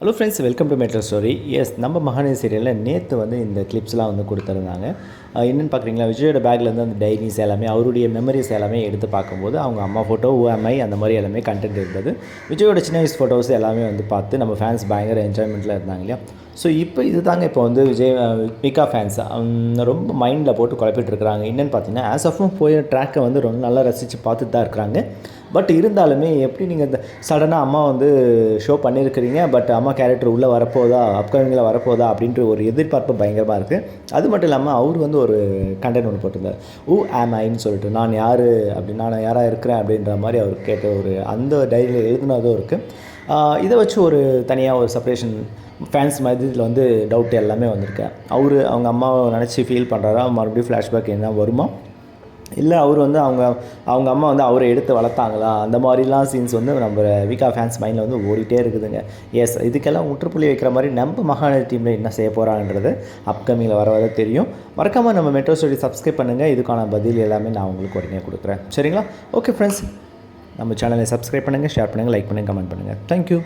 Hello friends welcome to metro stories நம்ம மகாநதி சீரியலில் நேற்று வந்து இந்த கிளிப்ஸ்லாம் வந்து கொடுத்துருந்தாங்க. என்னென்னு பார்க்குறீங்களா விஜயோட பேக்லேருந்து அந்த டைரிஸ் எல்லாமே அவருடைய மெமரிஸ் எல்லாமே எடுத்து பார்க்கும்போது அவங்க அம்மா ஃபோட்டோ ஓஎம்ஐ அந்த மாதிரி எல்லாமே கண்டென்ட் இருந்தது. விஜயோட சின்ன வயசு ஃபோட்டோஸ் எல்லாமே வந்து பார்த்து நம்ம ஃபேன்ஸ் பயங்கர என்ஜாய்மெண்ட்டில் இருந்தாங்க இல்லையா? ஸோ இப்போ இது தாங்க இப்போ வந்து விஜய் அஹ், மிகா ஃபேன்ஸ் ரொம்ப மைண்டில் போட்டு குழப்பிட்டு இருக்கிறாங்க. என்னென்னு பார்த்தீங்கன்னா ஆஸ் ஆஃப் போய் ட்ராக்கை வந்து ரொம்ப நல்லா ரசித்து பார்த்துட்டு தான் இருக்கிறாங்க. பட் இருந்தாலுமே எப்படி நீங்கள் இந்த சடனாக அம்மா வந்து ஷோ பண்ணியிருக்கிறீங்க பட் அம்மா கேரக்டர் உள்ளே வரப்போதா அப்கமிங்கில் வரப்போதா அப்படின்ற ஒரு எதிர்பார்ப்பு பயங்கரமாக இருக்குது அது மட்டும் இல்லாமல் அவர் வந்து ஒரு கண்டென்ட் ஒன்று போட்டிருந்தார். ஊ ஆம் ஐன்னு சொல்லிட்டு நான் யார்? அப்படி நான் யாராக இருக்கிறேன்? அப்படின்ற மாதிரி அவர் கேட்ட ஒரு அந்த டைரியில் எழுதுனதும் இருக்குது இதை வச்சு ஒரு தனியாக ஒரு செப்பரேஷன் ஃபேன்ஸ் மாதிரி இதில் வந்து டவுட் எல்லாமே வந்திருக்கு. அவர் அவங்க அம்மாவை நினச்சி ஃபீல் பண்ணுறாரா மறுபடியும் ஃப்ளாஷ்பேக் என்ன வருமா? இல்லை அவர் வந்து அவங்க அவங்க அம்மா வந்து அவரை எடுத்து வளர்த்தாங்களா? அந்த மாதிரிலாம் சீன்ஸ் வந்து நம்ம விகா ஃபேன்ஸ் மைண்டில் வந்து ஓடிட்டே இருக்குதுங்க. எஸ் இதுக்கெல்லாம் முற்றுப்புள்ளி வைக்கிற மாதிரி நம்ம மகாநதி டீமில் என்ன செய்ய போகிறாங்கன்றது அப்கமிங்கில் வர வர தெரியும். மறக்காமல் நம்ம மெட்ரோ ஸ்டோரி சப்ஸ்கிரைப் பண்ணுங்கள் இதுக்கான பதில் எல்லாமே நான் உங்களுக்கு உடனே கொடுக்குறேன். சரிங்களா? ஓகே ஃப்ரெண்ட்ஸ் நம்ம சேனலை சப்ஸ்கிரைப் பண்ணுங்கள் ஷேர் பண்ணுங்கள் லைக் பண்ணுங்கள் கமெண்ட் பண்ணுங்கள் தேங்க்யூ